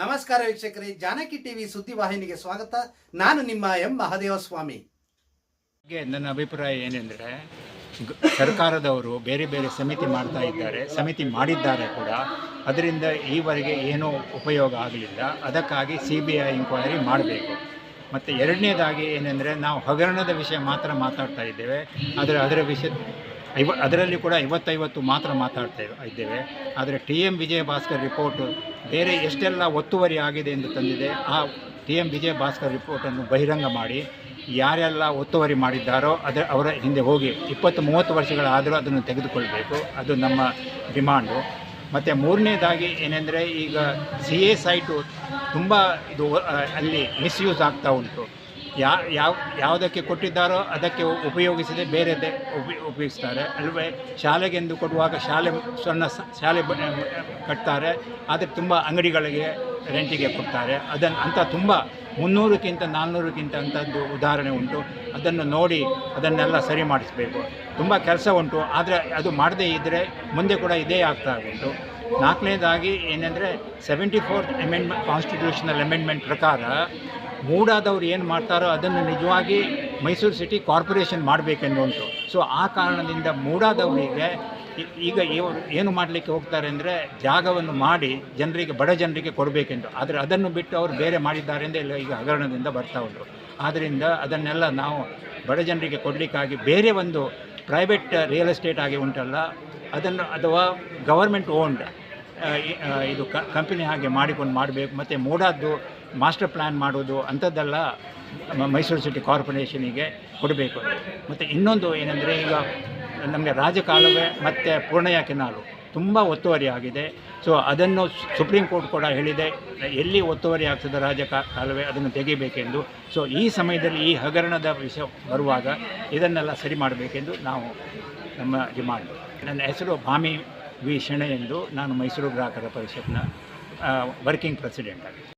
ನಮಸ್ಕಾರ ವೀಕ್ಷಕರೇ, ಜಾನಕಿ ಟಿವಿ ಸುದ್ದಿವಾಹಿನಿಗೆ ಸ್ವಾಗತ. ನಾನು ನಿಮ್ಮ ಎಂ ಮಹದೇವಸ್ವಾಮಿ. ಬಗ್ಗೆ ನನ್ನ ಅಭಿಪ್ರಾಯ ಏನೆಂದರೆ ಸರ್ಕಾರದವರು ಬೇರೆ ಬೇರೆ ಸಮಿತಿ ಮಾಡ್ತಾ ಇದ್ದಾರೆ, ಸಮಿತಿ ಮಾಡಿದ್ದಾರೆ ಕೂಡ. ಅದರಿಂದ ಈವರೆಗೆ ಏನೂ ಉಪಯೋಗ ಆಗಲಿಲ್ಲ. ಅದಕ್ಕಾಗಿ ಸಿ ಬಿ ಐ ಇಂಕ್ವೈರಿ ಮಾಡಬೇಕು. ಮತ್ತು ಎರಡನೇದಾಗಿ ಏನೆಂದರೆ, ನಾವು ಹಗರಣದ ವಿಷಯ ಮಾತ್ರ ಮಾತಾಡ್ತಾ ಇದ್ದೇವೆ. ಆದರೆ ಅದರ ವಿಷಯ ಐವ ಅದರಲ್ಲಿ ಕೂಡ ಐವತ್ತೈವತ್ತು ಮಾತ್ರ ಮಾತಾಡ್ತೇವೆ ಇದ್ದೇವೆ. ಆದರೆ T M Vijaya Bhaskar report ಬೇರೆ ಎಷ್ಟೆಲ್ಲ ಒತ್ತುವರಿ ಆಗಿದೆ ಎಂದು ತಂದಿದೆ, ಆ ಟಿ ಎಂ ವಿಜಯ ಭಾಸ್ಕರ್ ರಿಪೋರ್ಟನ್ನು ಬಹಿರಂಗ ಮಾಡಿ ಯಾರೆಲ್ಲ ಒತ್ತುವರಿ ಮಾಡಿದ್ದಾರೋ ಅದರ ಅವರ ಹಿಂದೆ ಹೋಗಿ ಇಪ್ಪತ್ತು ಮೂವತ್ತು ವರ್ಷಗಳಾದರೂ ಅದನ್ನು ತೆಗೆದುಕೊಳ್ಬೇಕು. ಅದು ನಮ್ಮ ಡಿಮಾಂಡು. ಮತ್ತು ಮೂರನೇದಾಗಿ ಏನೆಂದರೆ ಈಗ ಸಿ ಎ ಸೈಟು ತುಂಬ ಇದು ಅಲ್ಲಿ ಮಿಸ್ಯೂಸ್ ಆಗ್ತಾ ಉಂಟು. ಯಾ, ಯಾವ, ಯಾವುದಕ್ಕೆ ಕೊಟ್ಟಿದ್ದಾರೋ ಅದಕ್ಕೆ ಉಪಯೋಗಿಸದೆ ಬೇರೆದೇ ಉಪ, ಉಪಯೋಗಿಸ್ತಾರೆ. ಅಲ್ವೇ, ಶಾಲೆಗೆಂದು ಕೊಡುವಾಗ ಶಾಲೆ ಸಣ್ಣ ಶಾಲೆ ಕಟ್ತಾರೆ. ಆದರೆ ತುಂಬ ಅಂಗಡಿಗಳಿಗೆ ರೆಂಟಿಗೆ ಕೊಡ್ತಾರೆ. ಅದನ್ನು ಅಂತ ತುಂಬ ಮುನ್ನೂರಕ್ಕಿಂತ ನಾನ್ನೂರಕ್ಕಿಂತ ಅಂಥದ್ದು ಉದಾಹರಣೆ ಉಂಟು. ಅದನ್ನು ನೋಡಿ ಅದನ್ನೆಲ್ಲ ಸರಿ ಮಾಡಿಸಬೇಕು. ತುಂಬ ಕೆಲಸ ಉಂಟು. ಆದರೆ ಅದು ಮಾಡದೇ ಇದ್ದರೆ ಮುಂದೆ ಕೂಡ ಇದೇ ಆಗ್ತಾ ಉಂಟು. ನಾಲ್ಕನೇದಾಗಿ ಏನೆಂದರೆ seventy fourth amendment constitutional amendment ಪ್ರಕಾರ ಮೂಡಾದವ್ರು ಏನು ಮಾಡ್ತಾರೋ ಅದನ್ನು ನಿಜವಾಗಿ ಮೈಸೂರು ಸಿಟಿ ಕಾರ್ಪೊರೇಷನ್ ಮಾಡಬೇಕೆಂದು ಉಂಟು ಸೊ ಆ ಕಾರಣದಿಂದ ಮೂಡಾದವರಿಗೆ ಈಗ ಇವರು ಏನು ಮಾಡಲಿಕ್ಕೆ ಹೋಗ್ತಾರೆ ಅಂದರೆ ಜಾಗವನ್ನು ಮಾಡಿ ಜನರಿಗೆ, ಬಡ ಜನರಿಗೆ ಕೊಡಬೇಕೆಂದು. ಆದರೆ ಅದನ್ನು ಬಿಟ್ಟು ಅವರು ಬೇರೆ ಮಾಡಿದ್ದಾರೆ ಅಂದರೆ ಇಲ್ಲ ಈಗ ಹಗರಣದಿಂದ ಬರ್ತಾ ಉಂಟು. ಆದ್ದರಿಂದ ಅದನ್ನೆಲ್ಲ ನಾವು ಬಡ ಜನರಿಗೆ ಕೊಡಲಿಕ್ಕಾಗಿ ಬೇರೆ ಒಂದು ಪ್ರೈವೇಟ್ ರಿಯಲ್ ಎಸ್ಟೇಟ್ ಆಗಿ ಉಂಟಲ್ಲ, ಅದನ್ನು ಅಥವಾ ಗವರ್ಮೆಂಟ್ ಓನ್ಡ್ ಇದು ಕಂಪನಿ ಹಾಗೆ ಮಾಡಿಕೊಂಡು ಮಾಡಬೇಕು. ಮತ್ತು ಮೂಡಾದ್ದು ಮಾಸ್ಟರ್ ಪ್ಲ್ಯಾನ್ ಮಾಡೋದು ಅಂಥದ್ದೆಲ್ಲ ಮೈಸೂರು ಸಿಟಿ ಕಾರ್ಪೊರೇಷನಿಗೆ ಕೊಡಬೇಕು. ಮತ್ತು ಇನ್ನೊಂದು ಏನಂದರೆ ಈಗ ನಮಗೆ ರಾಜಕಾಲುವೆ ಮತ್ತು ಪೂರ್ಣಯ ಕೆನಾಲು ತುಂಬ ಒತ್ತುವರಿ ಆಗಿದೆ. ಸೊ ಅದನ್ನು ಸುಪ್ರೀಂ ಕೋರ್ಟ್ ಕೂಡ ಹೇಳಿದೆ. ಎಲ್ಲಿ ಒತ್ತುವರಿ ಆಗ್ತದೆ ರಾಜ ಕಾಲುವೆ ಅದನ್ನು ತೆಗಿಬೇಕೆಂದು. ಸೊ ಈ ಸಮಯದಲ್ಲಿ ಈ ಹಗರಣದ ವಿಷಯ ಬರುವಾಗ ಇದನ್ನೆಲ್ಲ ಸರಿ ಮಾಡಬೇಕೆಂದು ನಾವು ನಮ್ಮ ಡಿಮಾಂಡ್ ನನ್ನ ಹೆಸರು ಭಾಮಿ ವಿ ಶೆಣೆ ಎಂದು ನಾನು ಮೈಸೂರು ಗ್ರಾಹಕರ ಪರಿಷತ್ನ ವರ್ಕಿಂಗ್ ಪ್ರೆಸಿಡೆಂಟ್ ಆಗಿ.